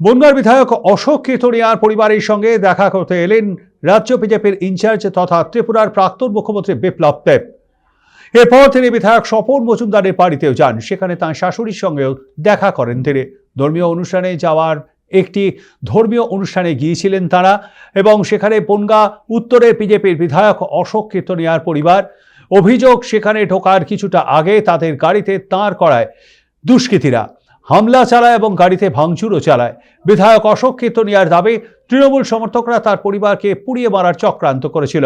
বনগাঁর বিধায়ক অশোক কেতরিয়ার পরিবারের সঙ্গে দেখা করতে এলেন রাজ্য বিজেপির ইনচার্জ তথা ত্রিপুরার প্রাক্তন মুখ্যমন্ত্রী বিপ্লব দেব। এরপর তিনি বিধায়ক স্বপন মজুমদারের বাড়িতেও যান, সেখানে তাঁর শাশুড়ির সঙ্গেও দেখা করেন তিনি। ধর্মীয় অনুষ্ঠানে যাওয়ার একটি ধর্মীয় অনুষ্ঠানে গিয়েছিলেন তারা এবং সেখানে বনগা উত্তরের বিজেপির বিধায়ক অশোক কীর্তনিয়ার পরিবার অভিযোগ সেখানে ঢোকার কিছুটা আগে তাদের গাড়িতে তাঁর করায় দুষ্কৃতীরা। হামলা চালায় এবং গাড়িতে ভাঙচুরও চালায়। বিধায়ক অশোক কীর্তনিয়ার দাবি, তৃণমূল সমর্থকরা তার পরিবারকে পুড়িয়ে মারার চক্রান্ত করেছিল।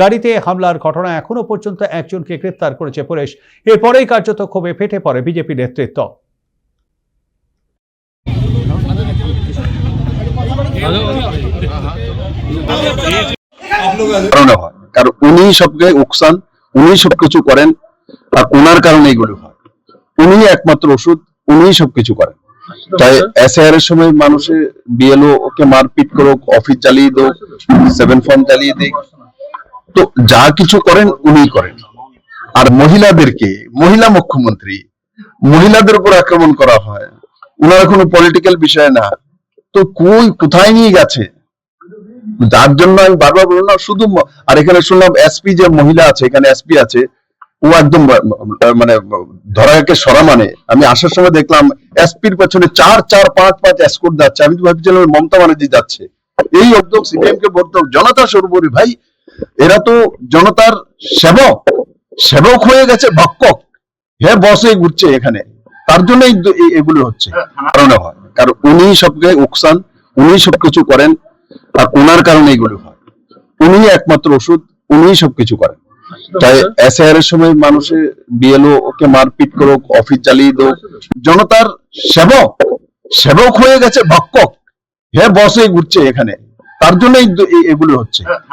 গাড়িতে হামলার ঘটনা এখনও পর্যন্ত একজনকে গ্রেপ্তার করেছে পুলিশ। এরপরেই কার্যত ক্ষোভে ফেটে পড়ে বিজেপি নেতৃত্ব। কারণ উনি সবকে উকসান, উনি সবকিছু করেন, আর ওনার কারণে এগুলো হয়। উনি একমাত্র ওষুধ উনি সবকিছু করেন। তাই এসআইআর এর সময় মানুষের বিএলও ওকে মারপিট করো অফিস জ্বালিয়ে দো সেভেন ফর্ম জ্বালিয়ে দিক। তো যা কিছু করেন উনি করেন। আর মহিলাদেরকে, মহিলা মুখ্যমন্ত্রী, মহিলাদের উপর আক্রমণ করা হয়। ওনারা কোনো পলিটিক্যাল বিষয় না। তো কই, কোথায় নিয়ে গেছে? যার জন্য আমি বারবার বললাম না, শুধু আর এখানে শুনলাম এসপি যে মহিলা আছে, এখানে এসপি আছে, ও একদম মানে ধরাকে সরা মানে? আমি আসার সময় দেখলাম এসপির পেছনে চার চার, পাঁচ পাঁচ এসকোট যাচ্ছে। আমি তো ভাবছিলাম মমতা ব্যানার্জি যাচ্ছে। এই উদ্যোগ সিপিএম কে বলতো জনতা সর্বোপরি। ভাই, এরা তো জনতার সেবক। সেবক হয়ে গেছে ভক্ষক। হে বসে ঘুরছে এখানে। তার জন্য এগুলো হচ্ছে। কারণে হয়। কারণ উনি সবকে উকসান, উনি সবকিছু করেন। আর ওনার কারণে এগুলো হয়। উনি একমাত্র ওষুধ উনি সবকিছু করেন। তাই এসআইআর এর সময় মানুষের বিএলও ওকে মারপিট করো অফিস জ্বালিয়ে দো জনতার সেবক সেবক হয়ে গেছে ভক্ষক হে বসে ঘুরছে এখানে। তার জন্য এগুলো হচ্ছে।